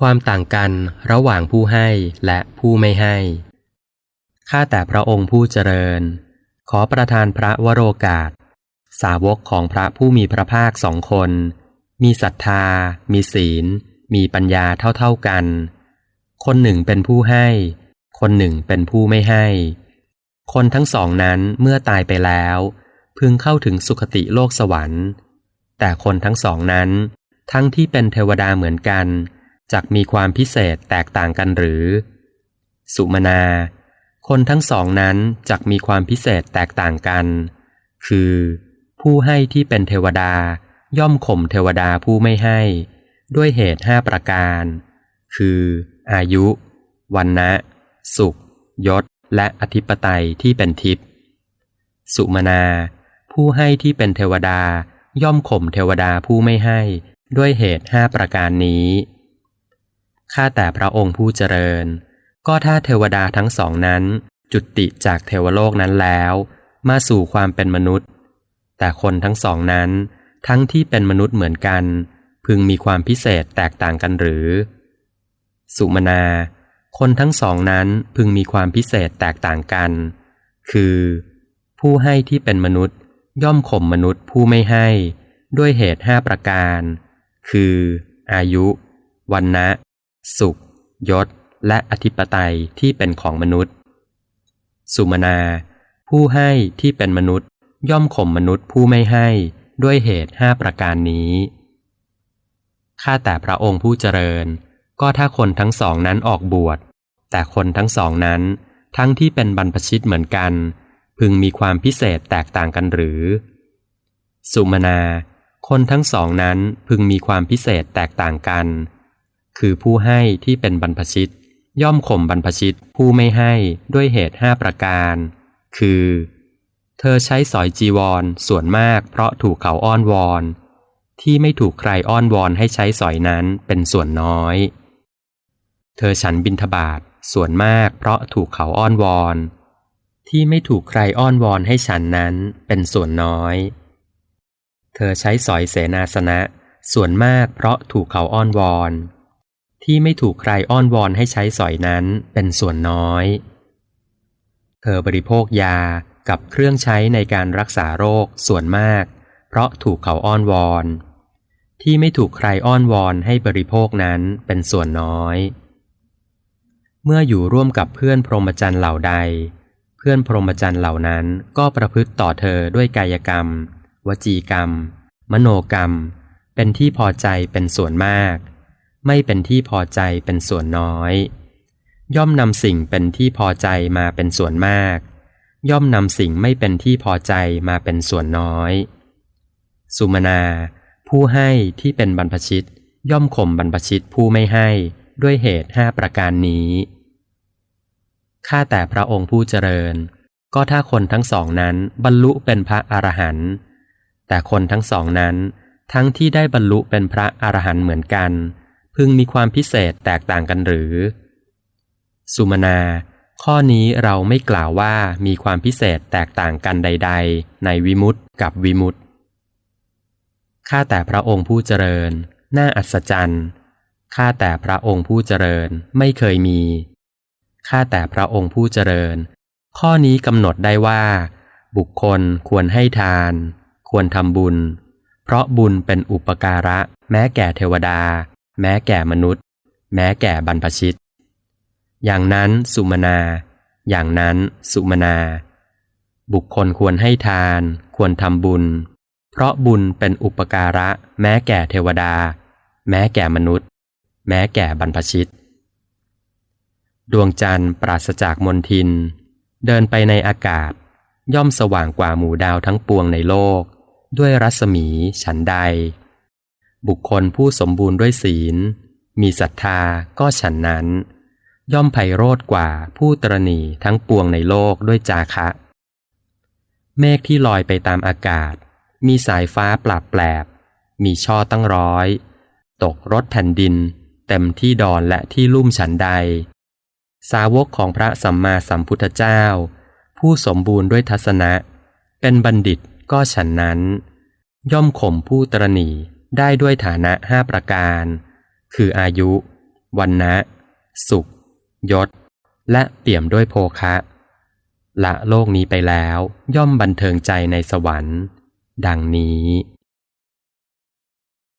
ความต่างกันระหว่างผู้ให้และผู้ไม่ให้ ข้าแต่พระองค์ผู้เจริญ ขอประทานพระวโรกาส สาวกของพระผู้มีพระภาคสองคน มีศรัทธา มีศีล มีปัญญาเท่าๆกัน คนหนึ่งเป็นผู้ให้ คนหนึ่งเป็นผู้ไม่ให้ คนทั้งสองนั้นเมื่อตายไปแล้ว พึงเข้าถึงสุคติโลกสวรรค์ แต่คนทั้งสองนั้น ทั้งที่เป็นเทวดาเหมือนกัน จักมีความพิเศษแตกต่างกันหรือ สุมนา คนทั้งสองนั้นจักมีความพิเศษแตกต่างกัน คือ ผู้ให้ที่เป็นเทวดาย่อมข่มเทวดาผู้ไม่ให้ ด้วยเหตุห้าประการ คือ อายุ วันนะ สุข ยศ และอธิปไตยที่เป็นทิพย์สุมนา ผู้ให้ที่เป็นเทวดาย่อมข่มเทวดาผู้ไม่ให้ ด้วยเหตุห้าประการนี้ ข้าแต่พระองค์ผู้เจริญ ก็ถ้าเทวดาทั้งสองนั้น จุติจากเทวโลกนั้นแล้ว มาสู่ความเป็นมนุษย์ แต่คนทั้งสองนั้น ทั้งที่เป็นมนุษย์เหมือนกัน พึงมีความพิเศษแตกต่างกันหรือ สุมนา คนทั้งสองนั้นพึงมีความพิเศษแตกต่างกัน คือ ผู้ให้ที่เป็นมนุษย์ ย่อมข่มมนุษย์ผู้ไม่ให้ ด้วยเหตุห้าประการ คือ อายุ วันนะ สุข ยศ และอธิปไตยที่เป็นของมนุษย์ สุมนา ผู้ให้ที่เป็นมนุษย์ ย่อมข่มมนุษย์ผู้ไม่ให้ด้วยเหตุห้าประการนี้ข้าแต่พระองค์ผู้เจริญ ก็ถ้าคนทั้งสองนั้นออกบวช แต่คนทั้งสองนั้น ทั้งที่เป็นบรรพชิตเหมือนกัน พึงมีความพิเศษแตกต่างกันหรือ สุมนา คนทั้งสองนั้นพึงมีความพิเศษแตกต่างกัน คือผู้ให้ที่เป็นบรรพชิต ย่อมข่มบรรพชิตผู้ไม่ให้ด้วยเหตุห้าประการ คือ เธอใช้สอยจีวรส่วนมากเพราะถูกเขาอ้อนวอน ที่ไม่ถูกใครอ้อนวอนให้ใช้สอยนั้นเป็นส่วนน้อย เธอฉันบินทบาทส่วนมากเพราะถูกเขาอ้อนวอน ที่ไม่ถูกใครอ้อนวอนให้ฉันนั้นเป็นส่วนน้อย เธอใช้สอยเสนาสนะ ส่วนมากเพราะถูกเขาอ้อนวอน ที่ไม่ถูกใครอ้อนวอนให้ใช้สอยนั้นเป็นส่วนน้อย เธอบริโภคยากับเครื่องใช้ในการรักษาโรคส่วนมาก เพราะถูกเขาอ้อนวอน ที่ไม่ถูกใครอ้อนวอนให้บริโภคนั้นเป็นส่วนน้อย เมื่ออยู่ร่วมกับเพื่อนพรหมจรรย์เหล่าใด เพื่อนพรหมจรรย์เหล่านั้นก็ประพฤติต่อเธอด้วยกายกรรม วจีกรรม มโนกรรม เป็นที่พอใจเป็นส่วนมาก ไม่เป็นที่พอใจเป็นส่วนน้อย ย่อมนำสิ่งเป็นที่พอใจมาเป็นส่วนมาก ย่อมนำสิ่งไม่เป็นที่พอใจมาเป็นส่วนน้อย สุมนา ผู้ให้ที่เป็นบรรพชิต ย่อมข่มบรรพชิตผู้ไม่ให้ด้วยเหตุห้าประการนี้ข้าแต่พระองค์ผู้เจริญ ก็ถ้าคนทั้งสองนั้นบรรลุเป็นพระอรหันต์แต่คนทั้งสองนั้น ทั้งที่ได้บรรลุเป็นพระอรหันต์เหมือนกัน พึงมีความพิเศษแตกต่างกันหรือ สุมนา ข้อนี้เราไม่กล่าวว่ามีความพิเศษแตกต่างกันใด ๆ ในวิมุตติกับวิมุตติข้าแต่พระองค์ผู้เจริญ น่าอัศจรรย์ข้าแต่พระองค์ผู้เจริญไม่เคยมีข้าแต่พระองค์ผู้เจริญ ข้อนี้กำหนดได้ว่า บุคคลควรให้ทาน ควรทำบุญ เพราะบุญเป็นอุปการะ แม้แก่เทวดา แม้แก่มนุษย์ แม้แก่บรรพชิต อย่างนั้นสุมนา อย่างนั้นสุมนา บุคคลควรให้ทาน ควรทำบุญ เพราะบุญเป็นอุปการะ แม้แก่เทวดา แม้แก่มนุษย์ แม้แก่บรรพชิต ดวงจันทร์ปราศจากมนทิน เดินไปในอากาศ ย่อมสว่างกว่าหมู่ดาวทั้งปวงในโลก ด้วยรัศมีฉันใด บุคคลผู้สมบูรณ์ด้วยศีล มีศรัทธาก็ฉันนั้น ย่อมไพโรธกว่าผู้ตรณีทั้งปวงในโลกด้วยจาคะ เมฆที่ลอยไปตามอากาศ มีสายฟ้าปราบแปลบ มีช่อตั้งร้อย ตกรถแผ่นดิน เต็มที่ดอนและที่ลุ่มฉันใด สาวกของพระสัมมาสัมพุทธเจ้า ผู้สมบูรณ์ด้วยทัศนะ เป็นบัณฑิตก็ฉันนั้น ย่อมข่มผู้ตรณี ได้ด้วยฐานะห้าประการ คืออายุ วันนะ สุข ยศ และเปี่ยมด้วยโภคะ ละโลกนี้ไปแล้วย่อมบันเทิงใจในสวรรค์ ดังนี้